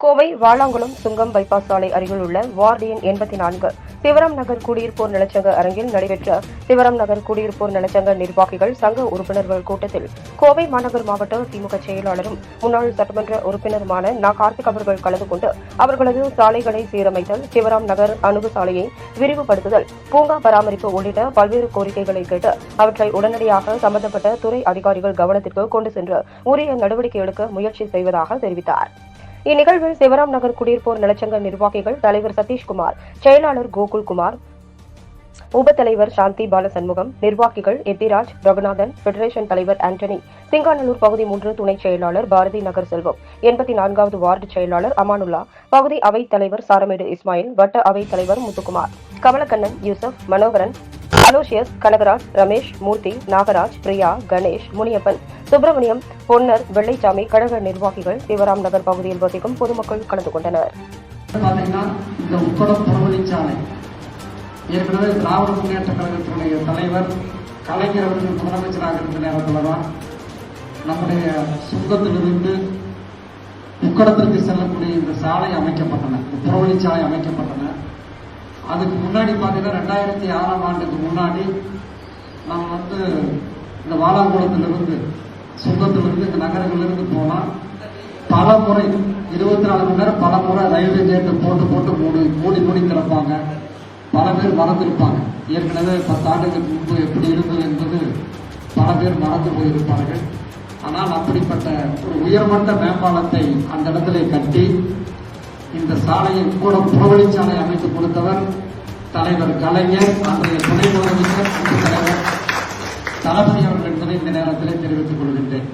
கோவை வாளாங்குளம் சுங்கம் bypass சாலை அருகில் உள்ள வார்டு எண் எண்பத்தி நான்கு சிவராம் நகர் குடியிருப்போர் நலச்சங்க அரங்கில் நடைபெற்ற சிவராம் நகர் குடியிருப்போர் நலச்சங்க நிர்வாகிகள் சங்க உறுப்பினர்கள் கூட்டத்தில் கோவை மாநகர் மாவட்ட திமுக செயலாளரும் முன்னாள் சட்டமன்ற உறுப்பினருமான நா. கார்த்திக் அவர்கள் கலந்து கொண்டு அவர்களது சாலைகளை சீரமைத்தல் சிவராம் நகர் அணுகு சாலையை விரிவுபடுத்துதல் பூங்கா பராமரிப்பு உள்ளிட்ட பல்வேறு கோரிக்கைகளை கேட்டு அவற்றை உடனடியாக சம்பந்தப்பட்ட துறை அதிகாரிகள் கவனத்திற்கு கொண்டு சென்று உரிய நடவடிக்கை எடுக்க முயற்சி செய்வதாக தெரிவித்தார். இந்நிகழ்வில் சிவராம் நகர் குடியிருப்போர் நலச்சங்க நிர்வாகிகள் தலைவர் சதீஷ்குமார் செயலாளர் கோகுல்குமார் உப தலைவர் சாந்தி பாலசண்முகம் நிர்வாகிகள் எத்திராஜ் ரகுநாதன் பெடரேஷன் தலைவர் ஆண்டனி சிங்காநல்லூர் பகுதி மூன்று துணை செயலாளர் பாரதி நகர் செல்வம் எண்பத்தி நான்காவது வார்டு செயலாளர் அமானுல்லா பகுதி அவைத் தலைவர் சாரமேடு இஸ்மாயில் வட்ட அவைத் தலைவர் முத்துக்குமார் கமலக்கண்ணன் யூசப் மனோகரன் அலோசியஸ் கனகராஜ் ரமேஷ் மூர்த்தி நாகராஜ் பிரியா கணேஷ் முனியப்பன் சுப்பிரமணியம் பொன்னர் வெள்ளைச்சாமி கழக நிர்வாகிகள் சிவராம் நகர் பகுதியில் வசிக்கும் பொதுமக்கள் கலந்து கொண்டனர். ஏற்கனவே திராவிட முன்னேற்ற கழகத்தினுடைய தலைவர் கலைஞர் அவர்கள் முதலமைச்சராக இருந்த நேரத்தில் தான் நம்முடைய சுங்கத்திலிருந்து உக்கடத்திற்கு செல்லக்கூடிய இந்த சாலை அமைக்கப்பட்டன இந்த புறவழிச்சாலை அமைக்கப்பட்டன. அதுக்கு முன்னாடி பார்த்தீங்கன்னா ரெண்டாயிரத்தி ஆறாம் ஆண்டுக்கு முன்னாடி நம்ம வந்து இந்த வாலாங்குளத்திலிருந்து சுங்கத்திலிருந்து இந்த நகரங்களிலிருந்து போனால் பல முறை இருபத்தி நாலு மணி நேரம் பல முறை ரயில்வே கேட்டு போட்டு போட்டு மூடி மூடி மூடி திறப்பாங்க பல பேர் மறந்துருப்பாங்க. ஏற்கனவே பத்து ஆண்டுகளுக்கு முன்பு எப்படி இருந்தது என்பது பல பேர் மறந்து போயிருப்பார்கள். ஆனால் அப்படிப்பட்ட ஒரு உயர்மட்ட மேம்பாலத்தை அந்த இடத்துல கட்டி இந்த சாலையை கூட புறவழிச்சாலை அமைத்து கொடுத்தவர் தலைவர் கலைஞர் அன்றைய துணை முதலமைச்சர் தலைவர் தளபதி அவர்கள் என்பதை இந்த நேரத்தில் தெரிவித்துக் கொள்கின்றேன்.